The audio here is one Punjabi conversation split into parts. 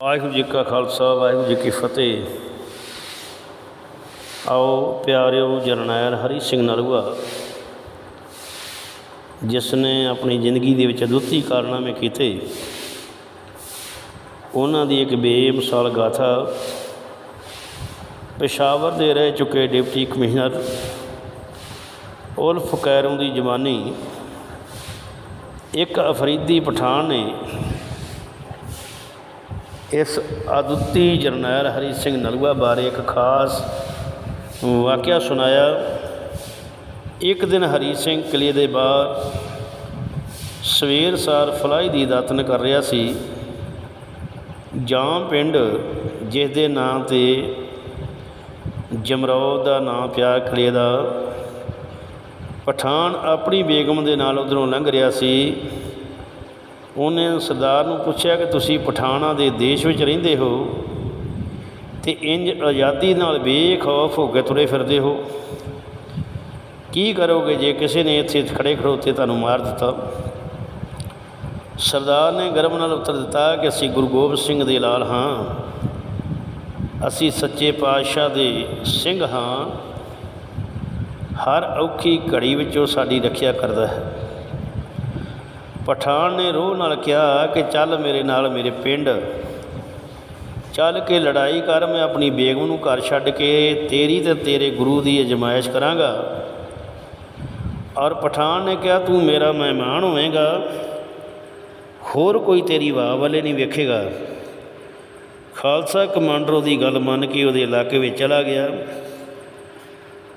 ਵਾਹਿਗੁਰੂ ਜੀ ਕਾ ਖਾਲਸਾ, ਵਾਹਿਗੁਰੂ ਜੀ ਕੀ ਫਤਿਹ। ਆਓ ਪਿਆਰਿਓ ਜਰਨੈਲ ਹਰੀ ਸਿੰਘ ਨਲੂਆ ਜਿਸ ਨੇ ਆਪਣੀ ਜ਼ਿੰਦਗੀ ਦੇ ਵਿੱਚ ਅਦੁੱਤੀ ਕਾਰਨਾਮੇ ਕੀਤੇ। ਉਹਨਾਂ ਦੀ ਇੱਕ ਬੇਮਿਸਾਲ ਗਾਥਾ, ਪੇਸ਼ਾਵਰ ਦੇ ਰਹਿ ਚੁੱਕੇ ਡਿਪਟੀ ਕਮਿਸ਼ਨਰ ਉਲਫ ਕੈਰੋਂ ਦੀ ਜਵਾਨੀ, ਇੱਕ ਅਫਰੀਦੀ ਪਠਾਨ ਨੇ ਇਸ ਅਦੁੱਤੀ ਜਰਨੈਲ ਹਰੀ ਸਿੰਘ ਨਲੂਆ ਬਾਰੇ ਇੱਕ ਖਾਸ ਵਾਕਿਆ ਸੁਣਾਇਆ। ਇੱਕ ਦਿਨ ਹਰੀ ਸਿੰਘ ਕਿਲੇ ਦੇ ਬਾਹਰ ਸਵੇਰ ਸਾਰ ਫਲਾਈ ਦੀ ਦਾਤਨ ਕਰ ਰਿਹਾ ਸੀ। ਜਾਮ ਪਿੰਡ, ਜਿਸ ਦੇ ਨਾਂ ਤੇ ਜਮਰੌਦ ਦਾ ਨਾਂ ਪਿਆ ਕਿਲੇ ਦਾ, ਪਠਾਨ ਆਪਣੀ ਬੇਗਮ ਦੇ ਨਾਲ ਉਧਰੋਂ ਲੰਘ ਰਿਹਾ ਸੀ। ਉਹਨੇ ਸਰਦਾਰ ਨੂੰ ਪੁੱਛਿਆ ਕਿ ਤੁਸੀਂ ਪਠਾਣਾ ਦੇ ਦੇਸ਼ ਵਿੱਚ ਰਹਿੰਦੇ ਹੋ ਤੇ ਇੰਜ ਆਜ਼ਾਦੀ ਨਾਲ ਬੇਖੌਫ ਹੋ ਕੇ ਤੁਰੇ ਫਿਰਦੇ ਹੋ। ਕੀ ਕਰੋਗੇ ਜੇ ਕਿਸੇ ਨੇ ਇੱਥੇ ਖੜੇ ਖੜੋਤੇ ਤੁਹਾਨੂੰ ਮਾਰ ਦਿੱਤਾ? ਸਰਦਾਰ ਨੇ ਗਰਮ ਨਾਲ ਉੱਤਰ ਦਿੱਤਾ ਕਿ ਅਸੀਂ ਗੁਰੂ ਗੋਬਿੰਦ ਸਿੰਘ ਦੇ ਲਾਲ ਹਾਂ। ਅਸੀਂ ਸੱਚੇ ਪਾਤਸ਼ਾਹ ਦੇ ਸਿੰਘ ਹਾਂ। ਹਰ ਔਖੀ ਘੜੀ ਵਿੱਚ ਉਹ ਸਾਡੀ ਰੱਖਿਆ ਕਰਦਾ ਹੈ। ਪਠਾਨ ਨੇ ਰੋਹ ਨਾਲ ਕਿਹਾ ਕਿ ਚੱਲ ਮੇਰੇ ਨਾਲ ਮੇਰੇ ਪਿੰਡ। ਚੱਲ ਕੇ ਲੜਾਈ ਕਰ, ਮੈਂ ਆਪਣੀ ਬੇਗਮ ਨੂੰ ਘਰ ਛੱਡ ਕੇ ਤੇਰੀ ਤੇ ਤੇਰੇ ਗੁਰੂ ਦੀ ਅਜਮਾਇਸ਼ ਕਰਾਂਗਾ। ਔਰ ਪਠਾਨ ਨੇ ਕਿਹਾ, ਤੂੰ ਮੇਰਾ ਮਹਿਮਾਨ ਹੋਵੇਂਗਾ। ਹੋਰ ਕੋਈ ਤੇਰੀ ਵਾਹ ਵਾਲੇ ਨਹੀਂ ਵੇਖੇਗਾ। ਖਾਲਸਾ ਕਮਾਂਡਰ ਉਹਦੀ ਗੱਲ ਮੰਨ ਕੇ ਉਹਦੇ ਇਲਾਕੇ ਵਿੱਚ ਚਲਾ ਗਿਆ।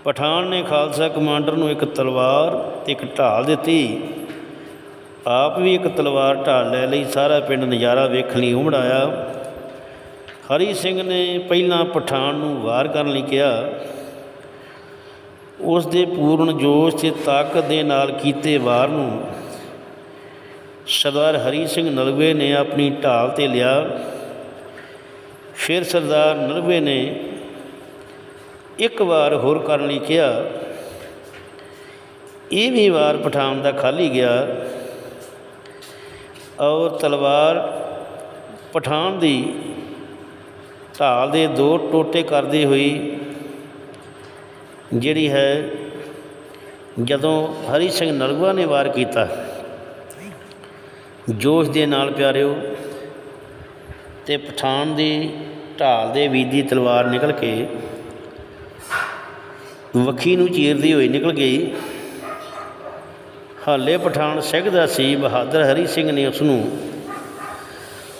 ਪਠਾਨ ਨੇ ਖਾਲਸਾ ਕਮਾਂਡਰ ਨੂੰ ਇੱਕ ਤਲਵਾਰ ਤੇ ਇੱਕ ਢਾਲ ਦਿੱਤੀ। ਆਪ ਵੀ ਇੱਕ ਤਲਵਾਰ ਢਾਲ ਲੈ ਲਈ, ਸਾਰਾ ਪਿੰਡ ਨਜ਼ਾਰਾ ਵੇਖਣ ਲਈ ਉਮੜਾਇਆ ਹਰੀ ਸਿੰਘ ਨੇ ਪਹਿਲਾਂ ਪਠਾਨ ਨੂੰ ਵਾਰ ਕਰਨ ਲਈ ਕਿਹਾ। ਉਸ ਦੇ ਪੂਰਨ ਜੋਸ਼ ਤੇ ਤਾਕਤ ਦੇ ਨਾਲ ਕੀਤੇ ਵਾਰ ਨੂੰ ਸਰਦਾਰ ਹਰੀ ਸਿੰਘ ਨਲਵੇ ਨੇ ਆਪਣੀ ਢਾਲ ਤੇ ਲਿਆ। ਫਿਰ ਸਰਦਾਰ ਨਲਵੇ ਨੇ ਇੱਕ ਵਾਰ ਹੋਰ ਕਰਨ ਲਈ ਕਿਹਾ। ਇਹ ਵੀ ਵਾਰ ਪਠਾਨ ਦਾ ਖਾਲੀ ਗਿਆ। ਔਰ ਤਲਵਾਰ ਪਠਾਨ ਦੀ ਢਾਲ ਦੇ ਦੋ ਟੋਟੇ ਕਰਦੀ ਹੋਈ ਜਿਹੜੀ ਹੈ, ਜਦੋਂ ਹਰੀ ਸਿੰਘ ਨਲਗਵਾ ਨੇ ਵਾਰ ਕੀਤਾ, ਜੋਸ਼ ਦੇ ਨਾਲ ਪਿਆਰਿਓ, ਤੇ ਪਠਾਨ ਦੀ ਢਾਲ ਦੇ ਵੀਦੀ ਤਲਵਾਰ ਨਿਕਲ ਕੇ, ਵੱਖੀ ਨੂੰ ਚੀਰਦੀ ਹੋਈ ਨਿਕਲ ਗਈ। ਹਾਲੇ ਪਠਾਨ ਸਿੱਖਦਾ ਸੀ, ਬਹਾਦਰ ਹਰੀ ਸਿੰਘ ਨੇ ਉਸ ਨੂੰ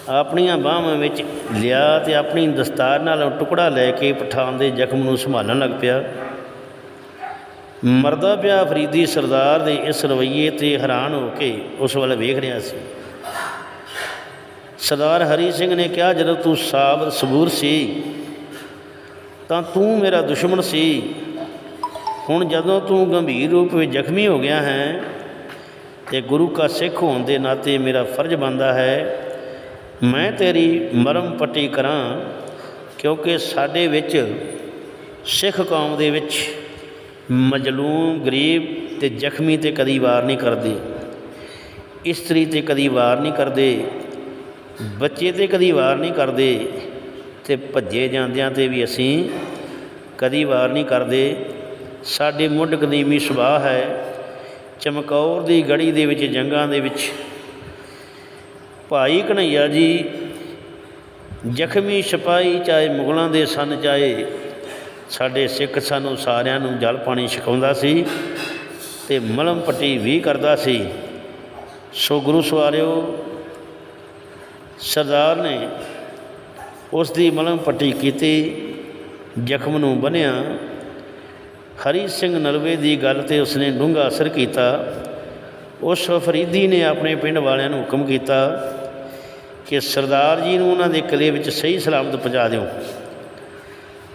ਆਪਣੀਆਂ ਬਾਹਾਂ ਵਿੱਚ ਲਿਆ ਤੇ ਆਪਣੀ ਦਸਤਾਰ ਨਾਲ ਟੁਕੜਾ ਲੈ ਕੇ ਪਠਾਨ ਦੇ ਜ਼ਖਮ ਨੂੰ ਸੰਭਾਲਣ ਲੱਗ ਪਿਆ। ਮਰਦਾ ਪਿਆ ਫਰੀਦੀ ਸਰਦਾਰ ਦੇ ਇਸ ਰਵੱਈਏ ਤੇ ਹੈਰਾਨ ਹੋ ਕੇ ਉਸ ਵੱਲ ਵੇਖ ਰਿਹਾ ਸੀ। ਸਰਦਾਰ ਹਰੀ ਸਿੰਘ ਨੇ ਕਿਹਾ, ਜਦੋਂ ਤੂੰ ਸਾਬਤ ਸਬੂਰ ਸੀ, ਤਾਂ ਤੂੰ ਮੇਰਾ ਦੁਸ਼ਮਣ ਸੀ। ਹੁਣ ਜਦੋਂ ਤੂੰ ਗੰਭੀਰ ਰੂਪ ਵਿੱਚ ਜ਼ਖਮੀ ਹੋ ਗਿਆ ਹੈ ਤੇ ਗੁਰੂ ਕਾ ਸਿੱਖ ਹੋਣ ਦੇ ਨਾਤੇ ਮੇਰਾ ਫਰਜ਼ ਬਣਦਾ ਹੈ, ਮੈਂ ਤੇਰੀ ਮਰਮ ਪੱਟੀ ਕਰਾਂ, ਕਿਉਂਕਿ ਸਾਡੇ ਵਿੱਚ ਸਿੱਖ ਕੌਮ ਦੇ ਵਿੱਚ ਮਜਲੂਮ, ਗਰੀਬ ਤੇ ਜ਼ਖਮੀ ਤੇ ਕਦੀ ਵਾਰ ਨਹੀਂ ਕਰਦੇ। ਇਸਤਰੀ ਤੇ ਕਦੀ ਵਾਰ ਨਹੀਂ ਕਰਦੇ, ਬੱਚੇ ਤੇ ਕਦੀ ਵਾਰ ਨਹੀਂ ਕਰਦੇ ਤੇ ਭੱਜੇ ਜਾਂਦਿਆਂ ਤੇ ਵੀ ਅਸੀਂ ਕਦੀ ਵਾਰ ਨਹੀਂ ਕਰਦੇ। ਸਾਡੇ ਮੁੱਢ ਕਦੀਮੀ ਸੁਭਾਅ ਹੈ ਚਮਕੌਰ ਦੀ ਗੜੀ ਦੇ ਵਿੱਚ, ਜੰਗਾਂ ਦੇ ਵਿੱਚ। ਭਾਈ ਕਨਈਆ ਜੀ, ਜ਼ਖਮੀ ਸਿਪਾਹੀ ਚਾਹੇ ਮੁਗਲਾਂ ਦੇ ਸਨ, ਚਾਹੇ ਸਾਡੇ ਸਿੱਖ ਸਾਨੂੰ ਸਾਰਿਆਂ ਨੂੰ ਜਲ ਪਾਣੀ ਛਕਾਉਂਦਾ ਸੀ ਤੇ ਮਲਮ ਪੱਟੀ ਵੀ ਕਰਦਾ ਸੀ। ਸੋ ਗੁਰੂ ਸਵਾਰਿਓ, ਸਰਦਾਰ ਨੇ ਉਸ ਦੀ ਮਲਮ ਪੱਟੀ ਕੀਤੀ, ਜ਼ਖਮ ਨੂੰ ਬੰਨਿਆ ਹਰੀ ਸਿੰਘ ਨਲਵੇ ਦੀ ਗੱਲ ਤੇ ਉਸਨੇ ਡੂੰਘਾ ਅਸਰ ਕੀਤਾ। ਉਸ ਫਰੀਦੀ ਨੇ ਆਪਣੇ ਪਿੰਡ ਵਾਲਿਆਂ ਨੂੰ ਹੁਕਮ ਕੀਤਾ ਕਿ ਸਰਦਾਰ ਜੀ ਨੂੰ ਉਹਨਾਂ ਦੇ ਕਿਲੇ ਵਿੱਚ ਸਹੀ ਸਲਾਮਤ ਪਹੁੰਚਾ ਦਿਓ।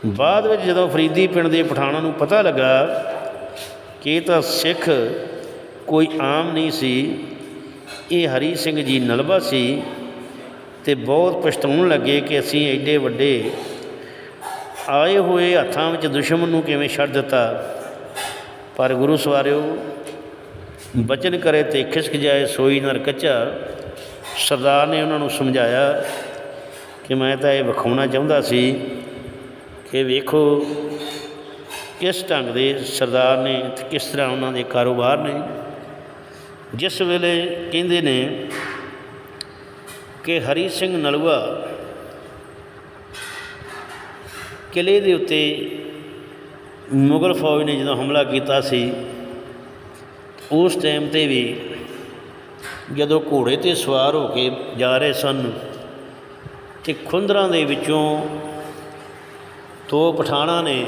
ਬਾਅਦ ਵਿੱਚ ਜਦੋਂ ਫਰੀਦੀ ਪਿੰਡ ਦੇ ਪਠਾਣਾਂ ਨੂੰ ਪਤਾ ਲੱਗਾ ਕਿ ਇਹ ਤਾਂ ਸਿੱਖ ਕੋਈ ਆਮ ਨਹੀਂ ਸੀ, ਇਹ ਹਰੀ ਸਿੰਘ ਜੀ ਨਲਵਾ ਸੀ ਤੇ ਬਹੁਤ ਪਛਤਾਉਣ ਲੱਗੇ ਕਿ ਅਸੀਂ ਐਡੇ ਵੱਡੇ ਆਏ ਹੋਏ ਹੱਥਾਂ ਵਿੱਚ ਦੁਸ਼ਮਣ ਨੂੰ ਕਿਵੇਂ ਛੱਡ ਦਿੱਤਾ? ਪਰ ਗੁਰੂ ਸਵਾਰਿਓ, ਬਚਨ ਕਰੇ ਤੇ ਖਿਸਕ ਜਾਏ, ਸੋਈ ਨਰ ਕੱਚਾ। ਸਰਦਾਰ ਨੇ ਉਹਨਾਂ ਨੂੰ ਸਮਝਾਇਆ ਕਿ ਮੈਂ ਤਾਂ ਇਹ ਵਿਖਾਉਣਾ ਚਾਹੁੰਦਾ ਸੀ ਕਿ ਵੇਖੋ ਕਿਸ ਢੰਗ ਦੇ ਸਰਦਾਰ ਨੇ ਤੇ ਕਿਸ ਤਰ੍ਹਾਂ ਉਹਨਾਂ ਦੇ ਕਾਰੋਬਾਰ ਨੇ। ਜਿਸ ਵੇਲੇ ਕਹਿੰਦੇ ਨੇ ਕਿ ਹਰੀ ਸਿੰਘ ਨਲੂਆ ਕਿਲੇ ਦੇ ਉੱਤੇ ਮੁਗਲ ਫੌਜ ਨੇ ਜਦੋਂ ਹਮਲਾ ਕੀਤਾ ਸੀ, ਉਸ ਟਾਈਮ ਤੇ ਵੀ ਜਦੋਂ ਘੋੜੇ ਤੇ ਸਵਾਰ ਹੋ ਕੇ ਜਾ ਰਹੇ ਸਨ ਤੇ ਖੁੰਦਰਾਂ ਦੇ ਵਿੱਚੋਂ ਦੋ ਪਠਾਣਾ ਨੇ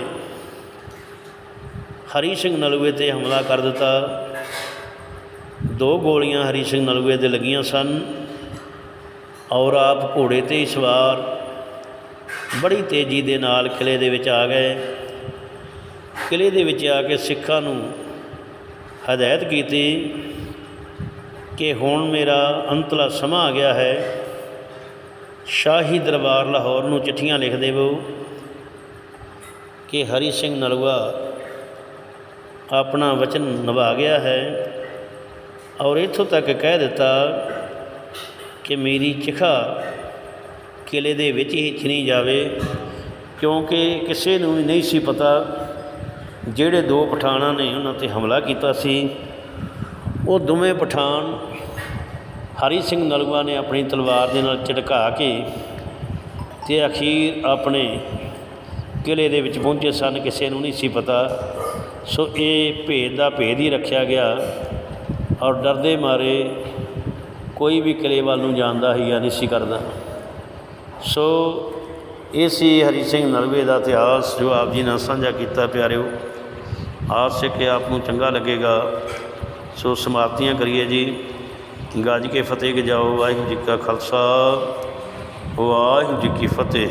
ਹਰੀ ਸਿੰਘ ਨਲੂਏ ਤੇ ਹਮਲਾ ਕਰ ਦਿੱਤਾ। ਦੋ ਗੋਲੀਆਂ ਹਰੀ ਸਿੰਘ ਨਲੂਏ ਦੇ ਲੱਗੀਆਂ ਸਨ ਔਰ ਆਪ ਘੋੜੇ ਤੇ ਹੀ ਸਵਾਰ ਬੜੀ ਤੇਜ਼ੀ ਦੇ ਨਾਲ ਕਿਲੇ ਦੇ ਵਿੱਚ ਆ ਗਏ। ਕਿਲੇ ਦੇ ਵਿੱਚ ਆ ਕੇ ਸਿੱਖਾਂ ਨੂੰ ਹਦਾਇਤ ਕੀਤੀ ਕਿ ਹੁਣ ਮੇਰਾ ਅੰਤਲਾ ਸਮਾਂ ਆ ਗਿਆ ਹੈ। ਸ਼ਾਹੀ ਦਰਬਾਰ ਲਾਹੌਰ ਨੂੰ ਚਿੱਠੀਆਂ ਲਿਖ ਦੇਵੋ ਕਿ ਹਰੀ ਸਿੰਘ ਨਲੂਆ ਆਪਣਾ ਵਚਨ ਨਿਭਾ ਗਿਆ ਹੈ ਔਰ ਇੱਥੋਂ ਤੱਕ ਕਹਿ ਦਿੱਤਾ ਕਿ ਮੇਰੀ ਚਿਖਾ ਕਿਲੇ ਦੇ ਵਿੱਚ ਹੀ ਚਿਣੀ ਜਾਵੇ, ਕਿਉਂਕਿ ਕਿਸੇ ਨੂੰ ਵੀ ਨਹੀਂ ਸੀ ਪਤਾ ਜਿਹੜੇ ਦੋ ਪਠਾਣਾਂ ਨੇ ਉਹਨਾਂ ਤੇ ਹਮਲਾ ਕੀਤਾ ਸੀ। ਉਹ ਦੋਵੇਂ ਪਠਾਨ ਹਰੀ ਸਿੰਘ ਨਲੂਆ ਨੇ ਆਪਣੀ ਤਲਵਾਰ ਦੇ ਨਾਲ ਝਟਕਾ ਕੇ ਤੇ ਅਖੀਰ ਆਪਣੇ ਕਿਲੇ ਦੇ ਵਿੱਚ ਪਹੁੰਚੇ ਸਨ, ਕਿਸੇ ਨੂੰ ਨਹੀਂ ਸੀ ਪਤਾ। ਸੋ ਇਹ ਭੇਦ ਦਾ ਭੇਦ ਹੀ ਰੱਖਿਆ ਗਿਆ ਔਰ ਡਰਦੇ ਮਾਰੇ ਕੋਈ ਵੀ ਕਿਲੇ ਵੱਲ ਨੂੰ ਜਾਂਦਾ ਹੀ ਨਹੀਂ ਸੀ ਕਰਦਾ। ਸੋ ਇਹ ਸੀ ਹਰੀ ਸਿੰਘ ਨਲਵੇ ਦਾ ਇਤਿਹਾਸ, ਜੋ ਆਪ ਜੀ ਨਾਲ ਸਾਂਝਾ ਕੀਤਾ ਪਿਆਰਿਓ। ਆਸ ਹੈ ਕਿ ਆਪ ਨੂੰ ਚੰਗਾ ਲੱਗੇਗਾ। ਸੋ ਸਮਾਪਤੀਆਂ ਕਰੀਏ ਜੀ। ਗੱਜ ਕੇ ਫਤਿਹ ਗਜਾਓ। ਵਾਹਿਗੁਰੂ ਜੀ ਕਾ ਖਾਲਸਾ। ਵਾਹਿਗੁਰੂ ਜੀ ਕੀ ਫਤਿਹ।